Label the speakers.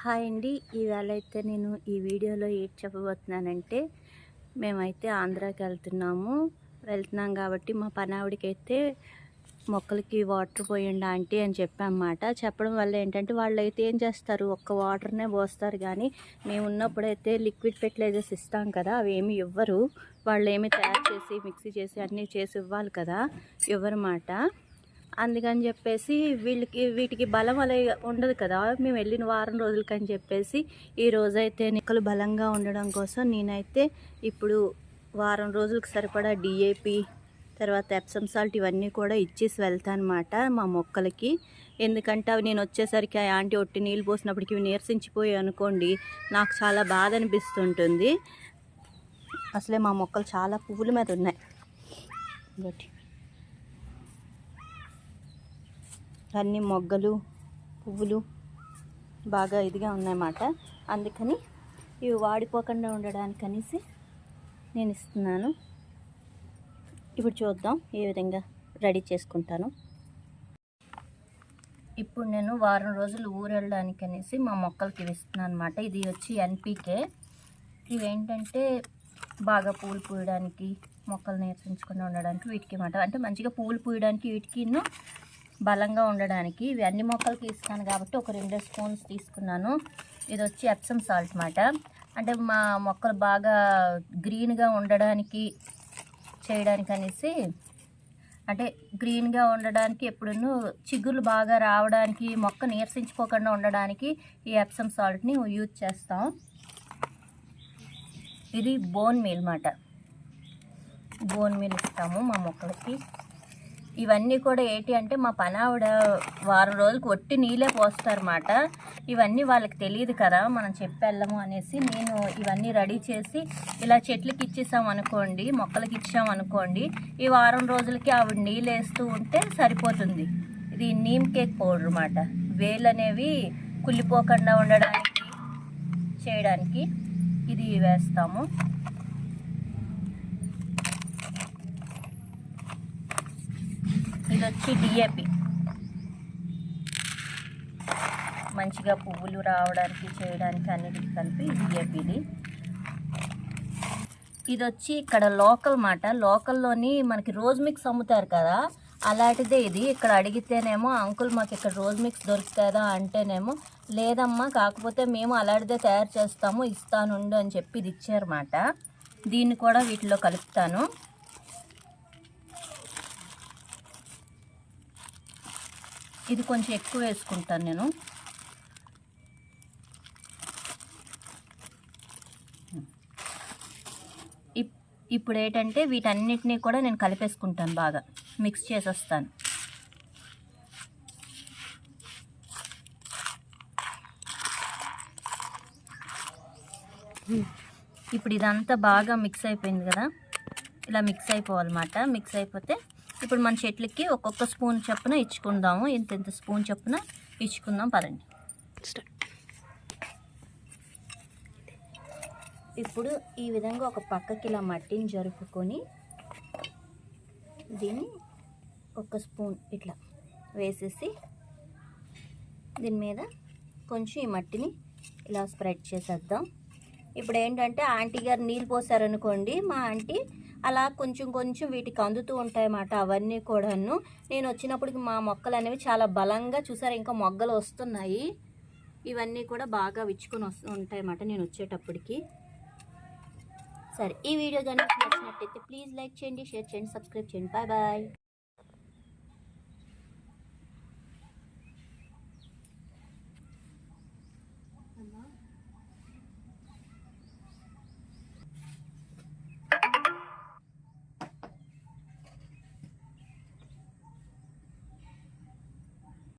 Speaker 1: Hi అండి. ఇవాళ అయితే నేను ఈ వీడియోలో ఏం చెప్పబోతున్నానంటే మేమైతే ఆంధ్రాకి వెళ్తున్నాము. వెళ్తున్నాం కాబట్టి మా పనావిడికైతే మొక్కలకి వాటర్ పోయండి ఆంటీ అని చెప్పామన్నమాట. చెప్పడం వల్ల ఏంటంటే వాళ్ళు అయితే ఏం చేస్తారు ఒక్క వాటర్నే పోస్తారు కానీ మేము ఉన్నప్పుడైతే లిక్విడ్ ఫెర్టిలైజర్స్ ఇస్తాం కదా అవి ఏమి ఇవ్వరు. వాళ్ళు ఏమి తయారు చేసి మిక్సీ చేసి అన్నీ చేసి ఇవ్వాలి కదా ఇవ్వరు మాట అందుకని చెప్పేసి వీళ్ళకి వీటికి బలం అలా ఉండదు కదా. మేము వెళ్ళిన వారం రోజులకని చెప్పేసి ఈ రోజైతే నిక్కలు బలంగా ఉండడం కోసం నేనైతే ఇప్పుడు వారం రోజులకు సరిపడా డిఏపి తర్వాత ఎప్సమ్ సాల్ట్ ఇవన్నీ కూడా ఇచ్చేసి వెళ్తాను అనమాట మా మొక్కలకి. ఎందుకంటే అవి నేను వచ్చేసరికి ఆ ఆంటీ ఒట్టి నీళ్ళు పోసినప్పటికి ఇవి నీరసించిపోయి అనుకోండి నాకు చాలా బాధ అనిపిస్తుంటుంది. అసలే మా మొక్కలు చాలా పువ్వుల మీద ఉన్నాయి. అన్ని మొగ్గలు పువ్వులు బాగా ఇదిగా ఉన్నాయన్నమాట. అందుకని ఇవి వాడిపోకుండా ఉండడానికి అనేసి నేను ఇస్తున్నాను. ఇప్పుడు చూద్దాం ఏ విధంగా రెడీ చేసుకుంటాను. ఇప్పుడు నేను వారం రోజులు ఊరెళ్ళడానికి అనేసి మా మొక్కలకి ఇస్తున్నాను అనమాట ఇది వచ్చి ఎన్పీకే. ఇవేంటంటే బాగా పూలు పూయడానికి మొక్కలు నీరసించకుండా ఉండడానికి వీటికి మాట అంటే మంచిగా పూలు పూయడానికి వీటికి బలంగా ఉండడానికి ఇవి అన్ని మొక్కలకి ఇస్తాను కాబట్టి ఒక రెండు స్పూన్స్ తీసుకున్నాను. ఇది వచ్చి ఎప్సమ్ సాల్ట్ మాట. అంటే మా మొక్కలు బాగా గ్రీన్గా ఉండడానికి చేయడానికి అనేసి అంటే గ్రీన్గా ఉండడానికి ఎప్పుడూ చిగుర్లు బాగా రావడానికి మొక్క నీరసించుకోకుండా ఉండడానికి ఈ ఎప్సమ్ సాల్ట్ని యూజ్ చేస్తాం. ఇది బోన్ మీల్ మాట. బోన్ మీల్ ఇస్తాము మా మొక్కలకి. ఇవన్నీ కూడా ఏంటి అంటే మా పనావిడ వారం రోజులకు ఒట్టి నీళ్ళే పోస్తారన్నమాట. ఇవన్నీ వాళ్ళకి తెలియదు కదా మనం చెప్పెళ్ళము అనేసి నేను ఇవన్నీ రెడీ చేసి ఇలా చెట్లకి ఇచ్చేసాం అనుకోండి మొక్కలకి ఇచ్చాం అనుకోండి ఈ వారం రోజులకి ఆవిడ నీళ్ళు వేస్తూ ఉంటే సరిపోతుంది. ఇది నీమ్ కేక్ పౌడర్ అన్నమాట. వేలు అనేవి కుళ్ళిపోకుండా ఉండడానికి చేయడానికి ఇది వేస్తాము. ఇది వచ్చి డిఏపి మంచిగా పువ్వులు రావడానికి చేయడానికి అన్నిటికి కలిపి డిఏపిది ఇది. వచ్చి ఇక్కడ లోకల్ మాట. లోకల్లోని మనకి రోజ్ మిక్స్ అమ్ముతారు కదా అలాంటిదే ఇది. ఇక్కడ అడిగితేనేమో అంకుల్ మాకు ఇక్కడ రోజ్ మిక్స్ దొరుకుతుందా అంటేనేమో లేదమ్మా కాకపోతే మేము అలాంటిదే తయారు చేస్తాము ఇస్తానుండు అని చెప్పి ఇది ఇచ్చారన్నమాట దీన్ని కూడా వీటిలో కలుపుతాను. ఇది కొంచెం ఎక్కువ వేసుకుంటాను నేను. ఇప్పుడు ఏంటంటే వీటన్నిటినీ కూడా నేను కలిపేసుకుంటాను బాగా. మిక్స్ చేసేస్తాను. ఇప్పుడు ఇదంతా బాగా మిక్స్ అయిపోయింది కదా? ఇలా మిక్స్ అయిపోవాలన్నమాట. మిక్స్ అయిపోతే ఇప్పుడు మన చెట్లకి ఒక్కొక్క స్పూన్ చొప్పున ఇచ్చుకుందాము. ఇంత ఇంత స్పూన్ చొప్పున ఇచ్చుకుందాం పదండి. ఇప్పుడు ఈ విధంగా ఒక పక్కకి ఇలా మట్టిని జరుపుకొని దీన్ని ఒక స్పూన్ ఇట్లా వేసేసి దీని మీద కొంచెం ఈ మట్టిని ఇలా స్ప్రెడ్ చేసేద్దాం. ఇప్పుడు ఏంటంటే ఆంటీ గారు నీళ్ళు పోసారనుకోండి మా ఆంటీ అలా కొంచెం కొంచెం వీటికి అందుతూ ఉంటాయన్నమాట అవన్నీ కూడాను. నేను వచ్చినప్పటికి మా మొక్కలు అనేవి చాలా బలంగా చూసారు ఇంకా మొగ్గలు వస్తున్నాయి. ఇవన్నీ కూడా బాగా విచ్చుకొని వస్తూ ఉంటాయన్నమాట నేను వచ్చేటప్పటికి. సరే ఈ వీడియో కనుక నచ్చినట్టయితే ప్లీజ్ లైక్ చేయండి షేర్ చేయండి సబ్స్క్రైబ్ చేయండి. Bye bye.